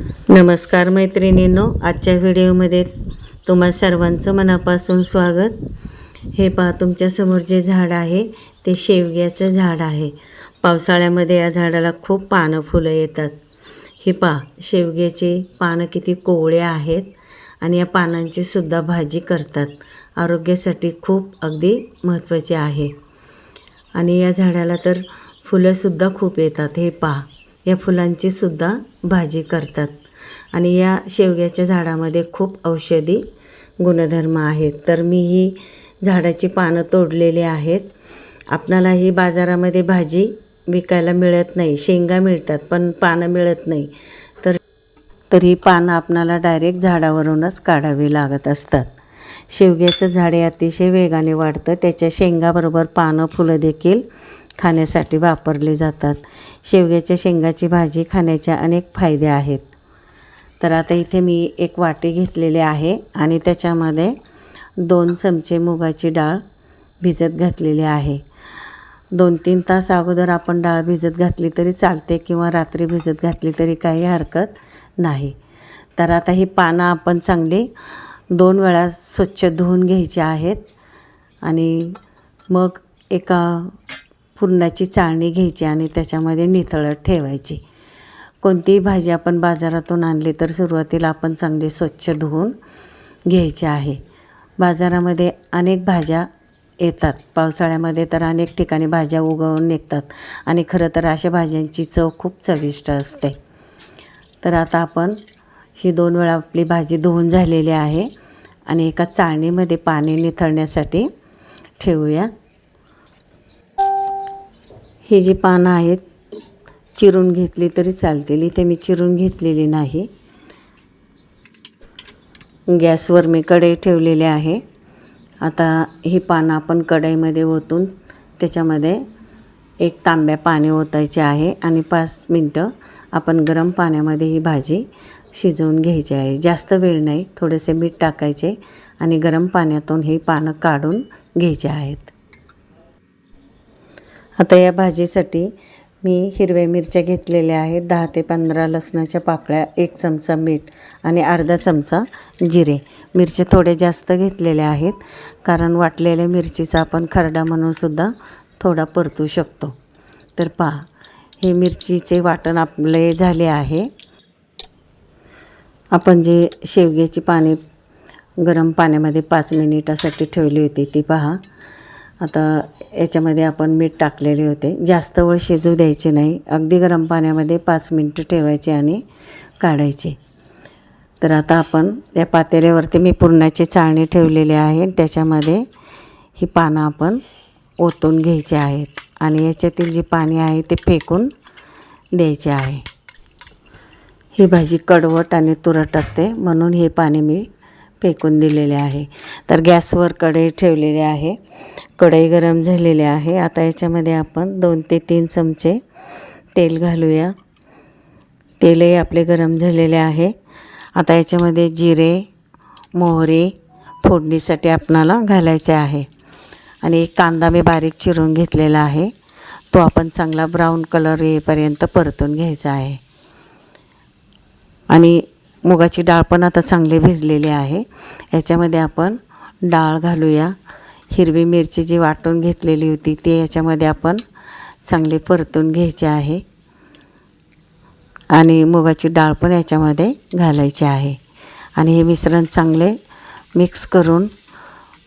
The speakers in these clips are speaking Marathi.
नमस्कार मैत्रिणींनो आजच्या व्हिडिओमध्ये तुम्हा सर्वांचं मनापासून स्वागत. हे पहा तुमच्यासमोर जे झाड आहे ते शेवग्याचं झाड आहे. पावसाळ्यामध्ये या झाडाला खूप पानं फुलं येतात. हे पहा शेवग्याचे पानं किती कोवळे आहेत आणि या पानांची सुद्धा भाजी करतात. आरोग्यासाठी खूप अगदी महत्त्वाचे आहे. आणि या झाडाला तर फुलंसुद्धा खूप येतात. हे पहा या फुलांची सुद्धा भाजी करतात. आणि या शेवग्याच्या झाडामध्ये खूप औषधी गुणधर्म आहेत. तर मी ही झाडाची पानं तोडलेली आहेत. आपणाला ही बाजारामध्ये भाजी विकायला मिळत नाही. शेंगा मिळतात पण पानं मिळत नाही. तर तरी पानं आपणाला डायरेक्ट झाडावरूनच काढावी लागत असतात. शेवग्याचं झाड हे अतिशय वेगाने वाढतं. त्याच्या शेंगाबरोबर पानं फुलं देखील खाण्यासाठी वापरले जातात. शेवग्याच्या शेंगाची भाजी खाण्याच्या अनेक फायदे आहेत. तर आता इथे मी एक वाटी घेतलेली आहे आणि त्याच्यामध्ये दोन चमचे मुगाची डाळ भिजत घातलेली आहे. दोन तीन तास अगोदर आपण डाळ भिजत घातली तरी चालते किंवा रात्री भिजत घातली तरी काही हरकत नाही. तर आता ही पानं आपण चांगली दोन वेळा स्वच्छ धुवून घ्यायची आहेत आणि मग एका पुरणाची चाळणी घ्यायची आणि त्याच्यामध्ये निथळत ठेवायची. कोणतीही भाजी आपण बाजारातून आणली तर सुरुवातीला आपण चांगली स्वच्छ धुवून घ्यायची आहे. बाजारामध्ये अनेक भाज्या येतात. पावसाळ्यामध्ये तर अनेक ठिकाणी भाज्या उगवून निघतात आणि खरं तर अशा भाज्यांची चव खूप चविष्ट असते. तर आता आपण ही दोन वेळा आपली भाजी धुवून झालेली आहे आणि एका चाळणीमध्ये पाणी निथळण्यासाठी ठेवूया. ही जी पानं आहेत चिरून घेतली तरी चालतील. इथे मी चिरून घेतलेली नाही. गॅसवर मी कढई ठेवलेली आहे. आता ही पानं आपण कढईमध्ये ओतून त्याच्यामध्ये एक तांब्या पाणी ओतायचे आहे आणि पाच मिनटं आपण गरम पाण्यामध्ये ही भाजी शिजवून घ्यायची आहे. जास्त वेळ नाही थोडेसे मीठ टाकायचे आणि गरम पाण्यातून ही पानं काढून घ्यायचे आहेत. आता या भाजीसाठी मी हिरव्या मिरच्या घेतलेल्या आहेत. दहा ते पंधरा लसणाच्या पाकळ्या एक चमचा मीठ आणि अर्धा चमचा जिरे. मिरच्या थोड्या जास्त घेतलेल्या आहेत कारण वाटलेल्या मिरचीचा आपण खरडा म्हणूनसुद्धा थोडा परतू शकतो. तर पहा हे मिरचीचे वाटण आपले झाले आहे. आपण जे शेवग्याची पाने गरम पाण्यामध्ये पाच मिनिटासाठी ठेवली होती ती पहा. आता याच्यामध्ये आपण मीठ टाकलेले होते. जास्त वेळ शिजू द्यायचे नाही. अगदी गरम पाण्यामध्ये पाच मिनटं ठेवायचे आणि काढायचे. तर आता आपण या पातेल्यावरती मी पुरणाची चाळणी ठेवलेली आहे त्याच्यामध्ये ही पानं आपण ओतून घ्यायची आहेत आणि याच्यातील जी पाणी आहे ते फेकून द्यायचे आहे. ही भाजी कडवट आणि तुरट असते म्हणून हे पाणी मी फेकून दिलेले आहे. तर गॅसवर कढई ठेवलेली आहे. कढई गरम झालेली आहे. आता याच्यामध्ये आपण दोन ते तीन चमचे तेल घालूया. तेलही आपले गरम झालेले आहे. आता याच्यामध्ये जिरे मोहरी फोडणीसाठी आपणाला घालायचे आहे. आणि एक कांदा मी बारीक चिरून घेतलेला आहे. तो आपण चांगला ब्राऊन कलर येईपर्यंत परतून घ्यायचा आहे. आणि मुगाची डाळ पण आता चांगली भिजलेली आहे. याच्यामध्ये आपण डाळ घालूया. हिरवी मिरची जी वाटून घेतलेली होती ती याच्यामध्ये आपण चांगली परतून घ्यायची आहे. आणि मुगाची डाळ पण याच्यामध्ये घालायची आहे. आणि हे मिश्रण चांगले मिक्स करून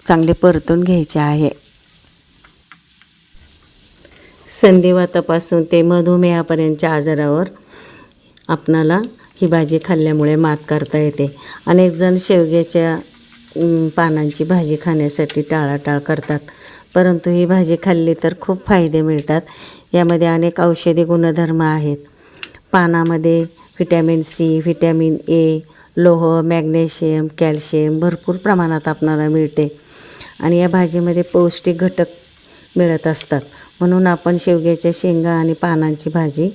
चांगले परतून घ्यायचे आहे. संधिवातापासून ते मधुमेहापर्यंतच्या आजारावर आपणाला ही भाजी खाल्ल्यामुळे मात करता येते. अनेकजण शेवग्याच्या पानांची भाजी खाण्यासाठी टाळाटाळ करतात. परंतु ही भाजी खाल्ली तर खूप फायदे मिळतात. यामध्ये अनेक औषधी गुणधर्म आहेत. पानामध्ये व्हिटॅमिन सी व्हिटॅमिन ए लोह मॅग्नेशियम कॅल्शियम भरपूर प्रमाणात आपणाला मिळते आणि या भाजीमध्ये पौष्टिक घटक मिळत असतात. म्हणून आपण शेवग्याच्या शेंगा आणि पानांची भाजी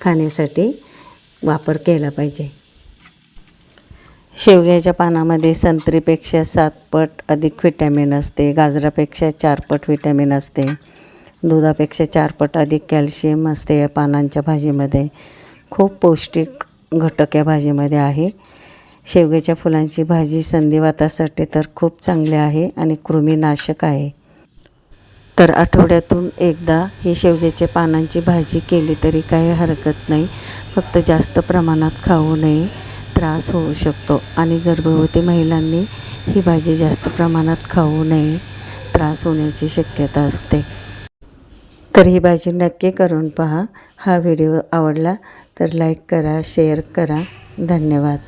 खाण्यासाठी वापर केला पाहिजे. शेवग्याच्या पानामध्ये संत्रीपेक्षा सात पट अधिक व्हिटॅमिन असते गाजरापेक्षा चार पट व्हिटॅमिन असते दुधापेक्षा चार पट अधिक कॅल्शियम असते या पानांच्या भाजीमध्ये. खूप पौष्टिक घटक या भाजीमध्ये आहे. शेवग्याच्या फुलांची भाजी संधिवातासाठी तर खूप चांगली आहे आणि कृमीनाशक आहे. तर आठवड्यातून एकदा ही शेवग्याच्या पानांची भाजी केली तरी काही हरकत नाही. फक्त जास्त प्रमाणात खाऊ नये त्रास होऊ शकतो. आणि गर्भवती महिलांनी ही भाजी जास्त प्रमाणात खाऊ नये त्रास होण्याची शक्यता असते. तर ही भाजी नक्की करून पहा. हा व्हिडिओ आवडला तर लाईक करा शेअर करा. धन्यवाद.